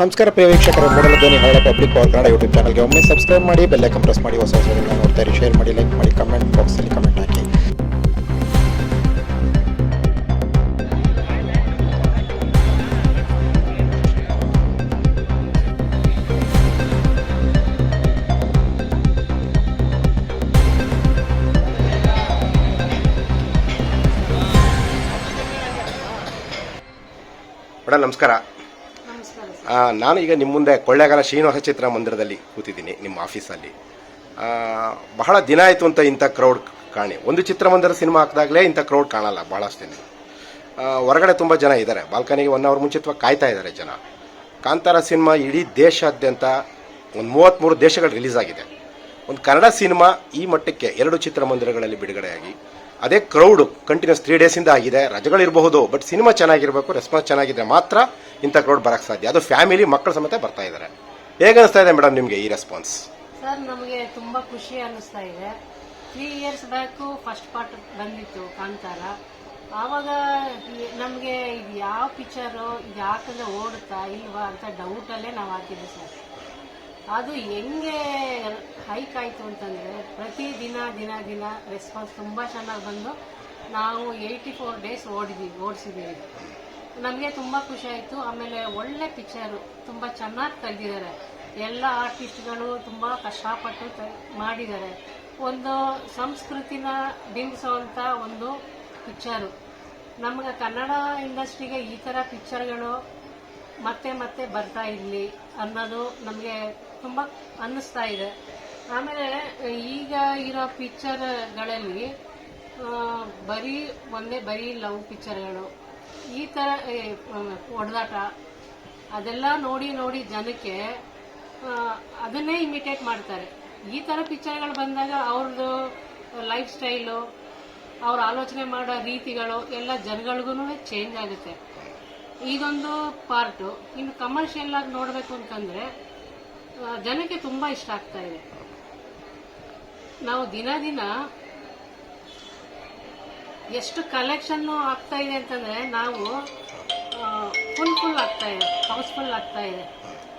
ನಮಸ್ಕಾರ ಪ್ರಿಯ ವೀಕ್ಷಕರ ಮೊದಲ ಧ್ವನಿ ಹಳೆ ಪಬ್ಲಿಕ್ ಪವರ್ ಕನ್ನಡ ಯೂಟ್ಯೂಬ್ ಚಾನಲ್ಗೆ ಒಮ್ಮೆ ಸಬ್ಸ್ಕ್ರೈಬ್ ಮಾಡಿ ಬೆಲ್ಲೈಕನ್ ಪ್ರೆಸ್ ಮಾಡಿ, ಹೊಸ ಹೊಸ ನೋಡ್ತಾ ಇರಿ. ಶೇರ್ ಮಾಡಿ ಲೈಕ್ ಮಾಡಿ ಕಮೆಂಟ್ ಬಾಕ್ಸಲ್ಲಿ ಕಮೆಂಟ್ ಹಾಕಿ. ನಮಸ್ಕಾರ. ನಾನು ಈಗ ನಿಮ್ಮ ಮುಂದೆ ಕೊಳ್ಳೇಗಾಲ ಶ್ರೀನಿವಾಸ ಚಿತ್ರಮಂದಿರದಲ್ಲಿ ಕೂತಿದ್ದೀನಿ, ನಿಮ್ಮ ಆಫೀಸಲ್ಲಿ. ಬಹಳ ದಿನ ಆಯಿತು ಅಂತ ಇಂಥ ಕ್ರೌಡ್ ಕಾಣಿ. ಒಂದು ಚಿತ್ರಮಂದಿರ ಸಿನಿಮಾ ಹಾಕಿದಾಗಲೇ ಇಂಥ ಕ್ರೌಡ್ ಕಾಣಲ್ಲ ಭಾಳಷ್ಟು ಹೊರಗಡೆ ತುಂಬ ಜನ ಇದ್ದಾರೆ ಬಾಲ್ಕನಿಗೆ ಒನ್ ಅವರ್ ಮುಂಚಿತವಾಗಿ ಕಾಯ್ತಾ ಇದ್ದಾರೆ ಜನ. ಕಾಂತಾರ ಸಿನಿಮಾ ಇಡೀ ದೇಶಾದ್ಯಂತ ಒಂದು ಮೂವತ್ತ್ಮೂರು ದೇಶಗಳು ರಿಲೀಸ್ ಆಗಿದೆ. ಒಂದು ಕನ್ನಡ ಸಿನಿಮಾ ಈ ಮಟ್ಟಕ್ಕೆ ಎರಡು ಚಿತ್ರಮಂದಿರಗಳಲ್ಲಿ ಬಿಡುಗಡೆಯಾಗಿ. ಅದೇ ಕ್ರೌಡು ಕಂಟಿನ್ಯೂಸ್ ತ್ರೀ ಡೇಸಿಂದ ಆಗಿದೆ. ರಜೆಗಳಿರಬಹುದು ಬಟ್ ಸಿನಿಮಾ ಚೆನ್ನಾಗಿರಬೇಕು ರೆಸ್ಪಾನ್ಸ್ ಚೆನ್ನಾಗಿದ್ರೆ ಮಾತ್ರ ಇಂಥ ಕ್ರೌಡ್ ಬರಕ್ಕೆ ಸಾಧ್ಯ. ಅದು ಫ್ಯಾಮಿಲಿ ಮಕ್ಕಳ ಸಮೇತ ಬರ್ತಾ ಇದ್ದಾರೆ ಹೇಗೆ ಅನಿಸ್ತಾ ಇದೆ ಮೇಡಮ್ ನಿಮಗೆ ಈ ರೆಸ್ಪಾನ್ಸ್ ಸರ್ ನಮಗೆ ತುಂಬಾ ಖುಷಿ ಅನ್ನಿಸ್ತಾ ಇದೆ. Three years back first part ಬಂದಿತ್ತು ಕಾಂತಾರ ಆವಾಗ ನಮಗೆ ಇದು ಯಾವ ಪಿಕ್ಚರು ಯಾಕಂದ್ರೆ ಓಡುತ್ತಾ ಇಲ್ವಾ ಅಂತ ಡೌಟಲ್ಲೇ ನಾವು ಹಾಕಿದ್ವಿ ಸರ್ ಅದು ಹೆಂಗೆ ಹೈಕ್ ಆಯಿತು ಅಂತಂದರೆ ಪ್ರತಿ ದಿನ ದಿನ ದಿನ ರೆಸ್ಪಾನ್ಸ್ ತುಂಬ ಚೆನ್ನಾಗಿ ಬಂದು ನಾವು ಏಯ್ಟಿ ಫೋರ್ ಡೇಸ್ ಓಡಿದ್ದೀವಿ ಓಡಿಸಿದ್ದೀವಿ. ನಮಗೆ ತುಂಬ ಖುಷಿ ಆಯಿತು. ಆಮೇಲೆ ಒಳ್ಳೆ ಪಿಕ್ಚರು. ತುಂಬ ಚೆನ್ನಾಗಿ ತೆಗೆದಿದ್ದಾರೆ. ಎಲ್ಲ ಆರ್ಟಿಸ್ಟ್ಗಳು ತುಂಬ ಕಷ್ಟಪಟ್ಟು ಮಾಡಿದ್ದಾರೆ. ಒಂದು ಸಂಸ್ಕೃತಿನ ಬಿಂಬಿಸುವಂಥ ಒಂದು ಪಿಕ್ಚರು. ನಮಗೆ ಕನ್ನಡ ಇಂಡಸ್ಟ್ರಿಗೆ ಈ ಥರ ಪಿಕ್ಚರ್ಗಳು ಮತ್ತೆ ಮತ್ತೆ ಬರ್ತಾ ಇರಲಿ ಅನ್ನೋದು ನಮಗೆ ತುಂಬ ಅನ್ನಿಸ್ತಾ ಇದೆ. ಆಮೇಲೆ ಈಗ ಇರೋ ಪಿಕ್ಚರ್ಗಳಲ್ಲಿ ಬರೀ ಒಂದೇ ಬರೀ ಲವ್ ಪಿಕ್ಚರ್ಗಳು. ಈ ಥರ ಹೊಡೆದಾಟ ಅದೆಲ್ಲ ನೋಡಿ ನೋಡಿ ಜನಕ್ಕೆ ಅದನ್ನೇ ಇಮಿಟೇಟ್ ಮಾಡ್ತಾರೆ. ಈ ಥರ ಪಿಕ್ಚರ್ಗಳು ಬಂದಾಗ ಅವ್ರದ್ದು ಲೈಫ್ ಸ್ಟೈಲು, ಅವ್ರ ಆಲೋಚನೆ ಮಾಡೋ ರೀತಿಗಳು, ಎಲ್ಲ ಜನಗಳಿಗೂ ಚೇಂಜ್ ಆಗುತ್ತೆ. ಇದೊಂದು ಪಾರ್ಟು. ಇನ್ನು ಕಮರ್ಷಿಯಲ್ ಆಗಿ ನೋಡಬೇಕು ಅಂತಂದ್ರೆ ಜನಕ್ಕೆ ತುಂಬಾ ಇಷ್ಟ ಆಗ್ತಾ ಇದೆ. ನಾವು ದಿನ ದಿನ ಎಷ್ಟು ಕಲೆಕ್ಷನ್ ಆಗ್ತಾ ಇದೆ ಅಂತಂದ್ರೆ ನಾವು ಫುಲ್ ಫುಲ್ ಆಗ್ತಾ ಇದೆ ಹೌಸ್ಫುಲ್ ಆಗ್ತಾ ಇದೆ.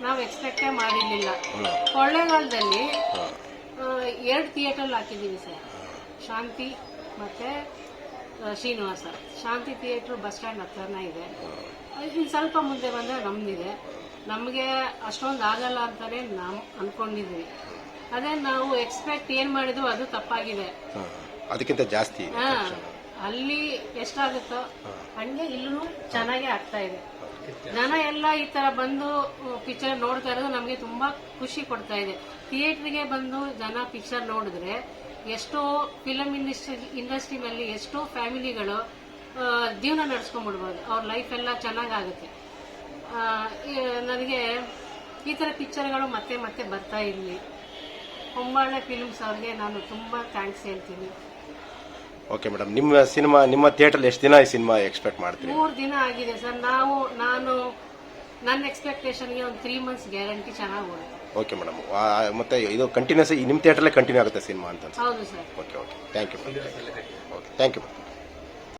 ನಾವು ಎಕ್ಸ್ಪೆಕ್ಟೇ ಮಾಡಿರ್ಲಿಲ್ಲ. ಕೊಳ್ಳೇಗಾಲದಲ್ಲಿ ಎರಡು ಥಿಯೇಟರ್ ಹಾಕಿದ್ದೀವಿ ಸರ್. ಶಾಂತಿ ಮತ್ತೆ Srinivasa. Shanti theatre bus stand ಹತ್ರನೇ ಇದೆ. ಇನ್ನು ಸ್ವಲ್ಪ ಮುಂದೆ ಬಂದರೆ ನಮ್ದಿದೆ. ನಮಗೆ ಅಷ್ಟೊಂದು ಆಗಲ್ಲ ಅಂತಾನೆ ನಾವು ಅಂದ್ಕೊಂಡಿದ್ವಿ ಅದೇ ನಾವು ಎಕ್ಸ್ಪೆಕ್ಟ್ ಏನು ಮಾಡಿದ್ವು ಅದು ತಪ್ಪಾಗಿದೆ. ಅದಕ್ಕಿಂತ ಜಾಸ್ತಿ ಹಾ. ಅಲ್ಲಿ ಎಷ್ಟಾಗುತ್ತೋ ಹಂಗೆ ಇಲ್ಲೂ ಚೆನ್ನಾಗೇ ಆಗ್ತಾ ಇದೆ. ಜನ ಎಲ್ಲ ಈ ತರ ಬಂದು ಪಿಕ್ಚರ್ ನೋಡ್ತಾ ಇರೋದು ನಮಗೆ ತುಂಬಾ ಖುಷಿ ಕೊಡ್ತಾ ಇದೆ. ಥಿಯೇಟರ್ಗೆ ಬಂದು ಜನ ಪಿಕ್ಚರ್ ನೋಡಿದ್ರೆ ಎಷ್ಟೋ ಫಿಲಮ್ ಇಂಡಸ್ಟ್ರಿ ಇಂಡಸ್ಟ್ರಿನಲ್ಲಿ ಎಷ್ಟೋ ಫ್ಯಾಮಿಲಿಗಳು ಜೀವನ ನಡೆಸ್ಕೊಂಡ್ಬಿಡ್ಬೋದು. ಅವ್ರ ಲೈಫ್ ಎಲ್ಲ ಚೆನ್ನಾಗಾಗುತ್ತೆ. ನನಗೆ ಈ ಥರ ಪಿಕ್ಚರ್ಗಳು ಮತ್ತೆ ಮತ್ತೆ ಬರ್ತಾ ಇರಲಿ. ಹೊಂಬಾಳೆ ಫಿಲ್ಮ್ಸ್ ಅವ್ರಿಗೆ ನಾನು ತುಂಬಾ ಥ್ಯಾಂಕ್ಸ್ ಹೇಳ್ತೀನಿ. ಓಕೆ ಮೇಡಮ್ ನಿಮ್ಮ ಸಿನಿಮಾ ನಿಮ್ಮ ಥಿಯೇಟರ್ ಎಷ್ಟು ದಿನ ಈ ಸಿನಿಮಾ ಎಕ್ಸ್ಪೆಕ್ಟ್ ಮಾಡ್ತೀರಿ? ಮೂರು ದಿನ ಆಗಿದೆ ಸರ್. ನಾವು ನಾನು ನನ್ನ ಎಕ್ಸ್ಪೆಕ್ಟೇಷನ್ಗೆ ಒಂದು ತ್ರೀ ಮಂತ್ಸ್ ಗ್ಯಾರಂಟಿ ಚೆನ್ನಾಗಿ ಓಕೆ ಮೇಡಮ್ ಮತ್ತೆ ಇದು ಕಂಟಿನ್ಯೂಸ್ ನಿಮ್ಮ ಥಿಯೇಟರ್ಲೇ ಕಂಟಿನ್ಯೂ ಆಗುತ್ತೆ ಸಿನಿಮಾ ಅಂತ ಹೌದು sir okay okay thank you okay thank you